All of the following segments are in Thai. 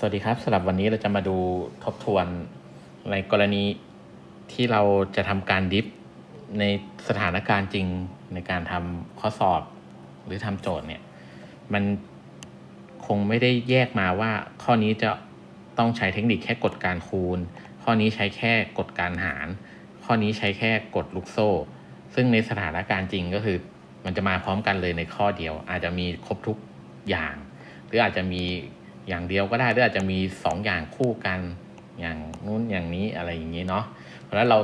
สวัสดีครับสำหรับวันนี้เราจะมาดูทบทวนในกรณีที่เราจะทำการดิฟในสถานการณ์จริงในการทำข้อสอบหรือทำโจทย์เนี่ย มันคงไม่ได้แยกมาว่าข้อนี้จะต้องใช้เทคนิคแค่กดการคูณ ข้อนี้ใช้แค่กดการหาร ข้อนี้ใช้แค่กดลูกโซ่ ซึ่งในสถานการณ์จริงก็คือ มันจะมาพร้อมกันเลยในข้อเดียว อาจจะมีครบทุกอย่าง หรืออาจจะมี อย่างเดียวก็ได้หรืออาจจะมีสองอย่างคู่กันอย่างนู้นอย่างนี้อะไรอย่างนี้เนาะเพราะฉะนั้นเรา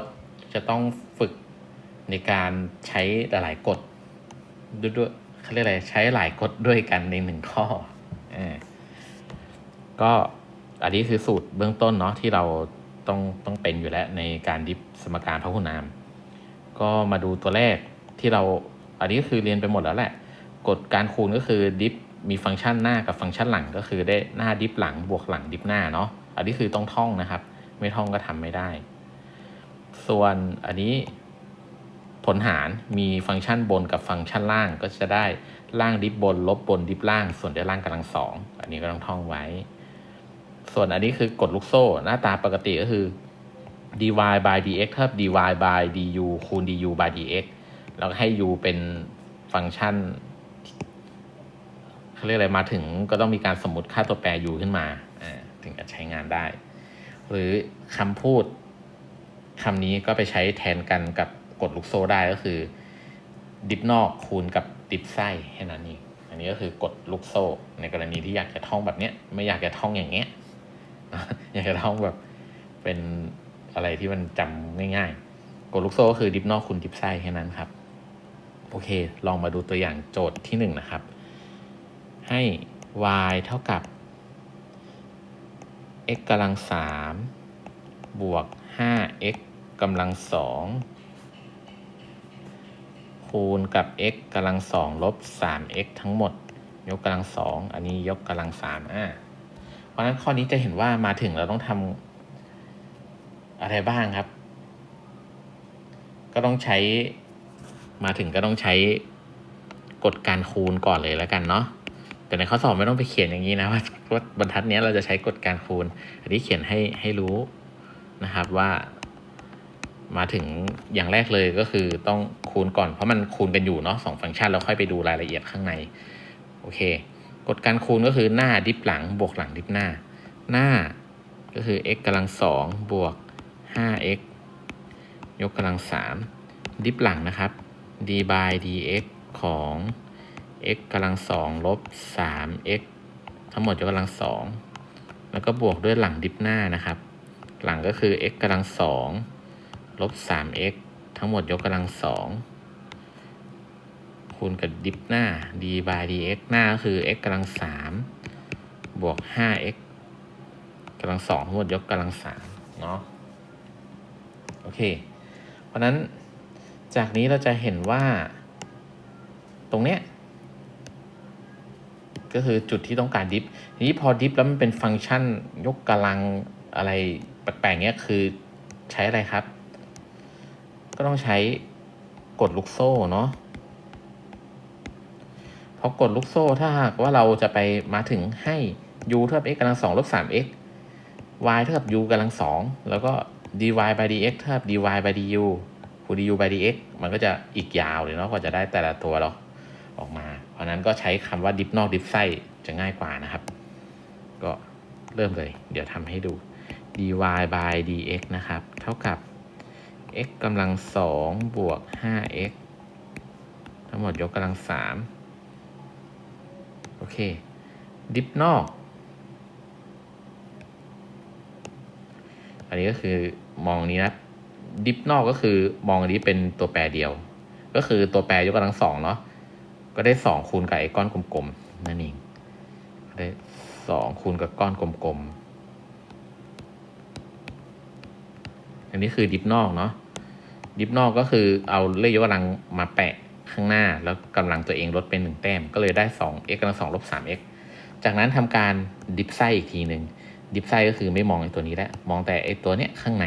จะต้องฝึกในการใช้หลายกฎด้วยเขาเรียกอะไรใช้หลายกฎด้วยกันในหนึ่งข้อเออก็อันนี้คือสูตรเบื้องต้นเนาะที่เราต้องต้องเป็นอยู่แล้วในการดิฟสมการพหุนาม ก็มาดูตัวแรกที่เราอันนี้ก็คือเรียนไปหมดแล้วแหละกฎการคูณก็คือดิฟ มีฟังก์ชันหน้ากับฟังก์ชันหลังก็คือได้หน้าดิฟหลังบวกหลังดิฟหน้าเนาะอันนี้คือต้องท่องนะครับ ไม่ท่องก็ทำไม่ได้ ส่วนอันนี้ผลหารมีฟังก์ชันบนกับฟังก์ชันล่างก็จะได้ล่างดิฟบน ลบบนดิฟล่าง ส่วนได้ล่างกำลังสองอันนี้ก็ต้องท่องไว้ ส่วนอันนี้คือกฎลูกโซ่ หน้าตาปกติก็คือ dy by dx เท่ากับ dy by du คูณ du by dx แล้วให้ u เป็นฟังก์ชัน เขาเรียกอะไรมาถึงก็ต้องมีการสมมติค่าตัวแปร u ขึ้นมาถึงจะใช้งานได้ หรือคำพูดคำนี้ก็ไปใช้แทนกันกับกฎลูกโซ่ได้ก็คือ ดิฟนอกคูณกับดิฟไส้แค่นั้นเองอันนี้ก็คือกฎลูกโซ่ ในกรณีที่อยากจะท่องแบบเนี้ยไม่อยากจะท่องอย่างเงี้ยอยากจะท่องแบบเป็นอะไรที่มันจำง่ายๆกฎลูกโซ่ก็คือดิฟนอกคูณดิฟไส้แค่นั้นครับ โอเค ลองมาดูตัวอย่างโจทย์ที่หนึ่งนะครับ ให้ y เท่ากับ x กำลังสามบวก 5x กำลังสองคูณกับ x กำลังสองลบ 3x ทั้งหมด ยกกำลังสองอันนี้ยกกำลังสามอ่าเพราะฉะนั้นข้อนี้จะเห็นว่ามาถึงเราต้องทำอะไรบ้างครับ ก็ต้องใช้มาถึงก็ต้องใช้กฎการคูณก่อนเลยแล้วกันเนาะ แต่ในข้อสอบไม่ต้องไปเขียนอย่างนี้นะว่าว่าบรรทัดนี้เราจะใช้กฎการคูณ อันนี้เขียนให้ให้รู้นะครับว่า มาถึงอย่างแรกเลยก็คือต้องคูณก่อนเพราะมันคูณกันอยู่เนาะสองฟังก์ชันแล้วค่อยไปดูรายละเอียดข้างในโอเค กฎการคูณก็คือหน้าดิฟหลังบวกหลังดิฟหน้า หน้าก็คือ x กำลังสองบวก 5x ยกกำลังสามดิฟหลังนะครับ d by dx ของ x กำลังสองลบ 3x ทั้งหมดยกกำลังสองแล้วก็บวกด้วยหลังดิฟหน้านะครับ หลังก็คือ x กำลังสองลบ 3x ทั้งหมดยกกำลังสองคูณกับดิฟหน้า d by dx หน้าก็คือ x กำลังสามบวก 5x กำลังสองทั้งหมดยกกำลังสามเนาะโอเค เพราะนั้นจากนี้เราจะเห็นว่า ตรงเนี้ย ก็คือจุดที่ต้องการดิฟทีนี้พอดิฟแล้วมันเป็นฟังก์ชันยกกำลังอะไรแปลกๆเนี้ยคือใช้อะไรครับ ก็ต้องใช้กดลูกโซ่เนาะพอกดลูกโซ่ถ้าหากว่าเราจะไปมาถึงให้ u เท่ากับ x กำลังสองลบสาม x y เท่ากับ u กำลังสองแล้วก็ dy by dx เท่ากับ dy by du คูณ du by dx มันก็จะอีกยาวเลยเนาะกว่าจะได้แต่ละตัวเราออกมา ราะนั้นก็ใช้คำว่าดิฟนอกดิฟไส้จะง่ายกว่านะครับ ก็เริ่มเลย เดี๋ยวทำให้ดู dy by dx นะครับ เท่ากับ x กำลังสองบวก 5x ทั้งหมดยกกำลังสามโอเค ดิฟนอก อันนี้ก็คือมองนี้นะ ดิฟนอกก็คือมองอันนี้เป็นตัวแปรเดียว ก็คือตัวแปรยกกำลังสองเนาะ ก็ได้สองคูณกับไอ้ก้อนกลมๆนั่นเองได้สองคูณกับก้อนกลมๆ อันนี้คือดิฟนอกเนาะ ดิฟนอกก็คือเอาเลขยกกำลังมาแปะข้างหน้า แล้วกำลังตัวเองลดเป็นหนึ่งแต้ม ก็เลยได้สอง x กำลังสองลบสาม x จากนั้นทำการดิฟไส้อีกทีหนึ่งดิฟไส้ก็คือไม่มองไอ้ตัวนี้แล้ว มองแต่ไอ้ตัวเนี้ยข้างใน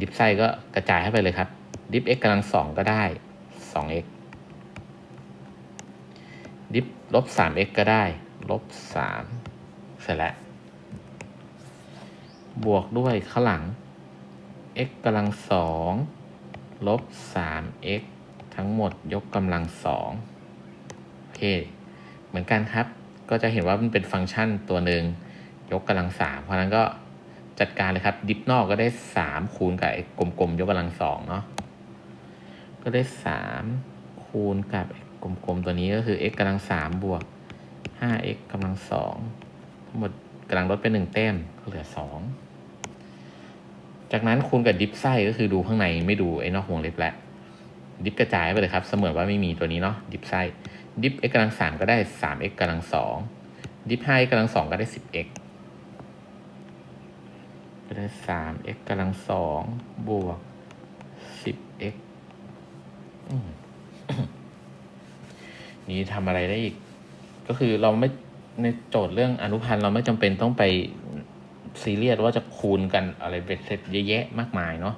ดิฟไส้ก็กระจายให้ไปเลยครับ ดิฟ x กำลังสองก็ได้สอง x ดิฟลบสาม x ก็ได้ลบสามเสร็จแล้ว บวกด้วยข้างหลัง x กำลังสองลบสาม x ทั้งหมดยกกำลังสองโอเค เหมือนกันครับ ก็จะเห็นว่ามันเป็นฟังก์ชันตัวหนึ่งยกกำลังสามเพราะนั้นก็จัดการเลยครับ ดิฟนอกก็ได้สามคูณกับไอ้กลมๆยกกำลังสองเนาะก็ได้สามคูณกับไอ้ กลมๆตัวนี้ก็คือ x กำลังสามบวกห้า x กำลังสองทั้งหมดกำลังลดไปหนึ่งแต้มก็เหลือสองจากนั้นคูณกับดิฟไส้ก็คือดูข้างในไม่ดูไอ้นอกวงเล็บแล้วดิฟกระจายไปเลยครับ เสมือนว่าไม่มีตัวนี้เนาะดิฟไส้ดิฟ x กำลังสามก็ได้สาม x กำลังสองดิฟห้า x กำลังสองก็ได้สิบ x ก็ได้สาม x กำลังสองบวกสิบ x อืม นี่ทำอะไรได้อีก ก็คือเราไม่ในโจทย์เรื่องอนุพันธ์เราไม่จำเป็นต้องไปซีเรียสว่าจะคูณกันอะไรเป็นเสร็จเยอะแยะมากมายเนาะ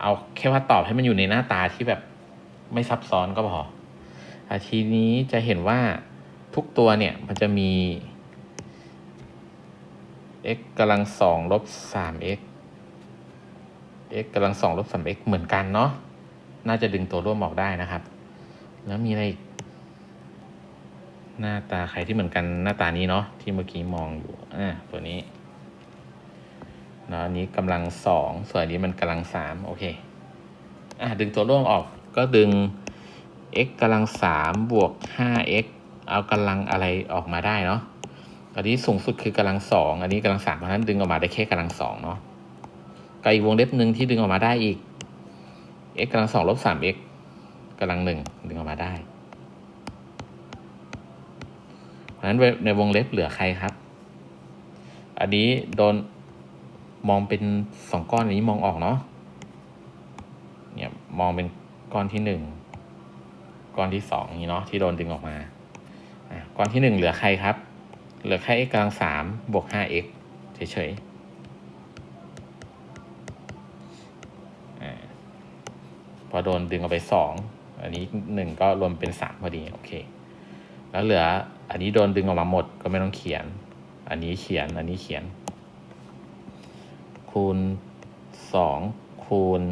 เอาแค่ว่าตอบให้มันอยู่ในหน้าตาที่แบบไม่ซับซ้อนก็พออาทีนี้จะเห็นว่าทุกตัวเนี่ยมันจะมี x กำลังสองลบสาม x x กำลังสองลบสาม x เหมือนกันเนาะน่าจะดึงตัวร่วมออกได้นะครับ แล้วมีอะไรอีก หน้าตาใครที่เหมือนกันหน้าตานี้เนาะที่เมื่อกี้มองอยู่อ่าตัวนี้เนาะอันนี้กำลังสองส่วนนี้มันกำลังสามโอเคอะดึงตัวร่วมออกก็ดึง x กำลังสามบวกห้า x เอากำลังอะไรออกมาได้เนาะอันนี้สูงสุดคือกำลังสองอันนี้กำลังสามเพราะฉะนั้นดึงออกมาได้แค่กำลังสองเนาะกับอีกวงเล็บหนึ่งที่ดึงออกมาได้อีก x กำลังสองลบสาม x กำลังหนึ่งดึงออกมาได้ เพราะฉะ นั้นในวงเล็บเหลือใครครับ อันนี้โดนมองเป็นสองก้อนอันนี้มองออกเนาะเนี่ยมองเป็นก้อนที่หนึ่งก้อนที่สองนี้เนาะที่โดนดึงออกมาก้อนที่หนึ่งเหลือใครครับ เหลือแค่ x กำลังสามบวกห้า x เฉยๆพอโดนดึงออกไปสองอันนี้หนึ่งก็รวมเป็นสามพอดี โอเค แล้วเหลือ อันนี้โดนดึงออกมาหมดก็ไม่ต้องเขียน อันนี้เขียน อันนี้เขียน คูณสองคูณ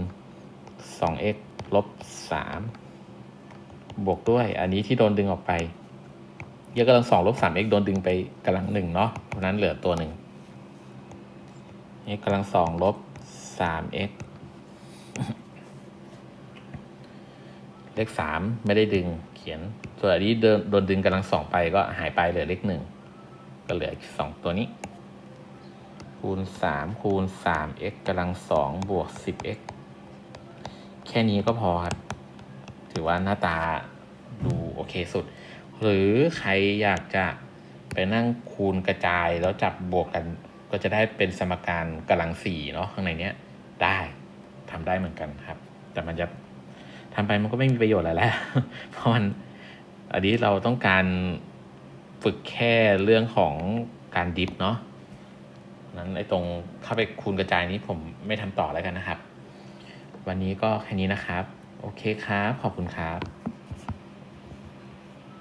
สอง x ลบสามบวกด้วยอันนี้ที่โดนดึงออกไปยกกำลังสองลบสาม x โดนดึงไปกำลังหนึ่งเนาะเพราะนั้นเหลือตัวหนึ่ง x กำลังสองลบสาม x เลขสามไม่ได้ดึงเขียน ส่วนอันนี้โดนดึงกำลังสองไปก็หายไปเหลือเลขหนึ่งก็เหลืออีกสองตัวนี้ คูณสามคูณสาม x กำลังสองบวกสิบ x แค่นี้ก็พอครับ ถือว่าหน้าตาดูโอเคสุด หรือใครอยากจะไปนั่งคูณกระจายแล้วจับบวกกัน ก็จะได้เป็นสมการกำลังสี่เนาะข้างในเนี้ยได้ทำได้เหมือนกันครับ แต่มันจะ ทำไปมันก็ไม่มีประโยชน์อะไรแล้ว เพราะมันอันนี้เราต้องการฝึกแค่เรื่องของการดิฟเนาะนั้นไอ้ตรงเข้าไปคูณกระจายนี้ผมไม่ทำต่อแล้วกันนะครับ วันนี้ก็แค่นี้นะครับ โอเคครับ ขอบคุณครับ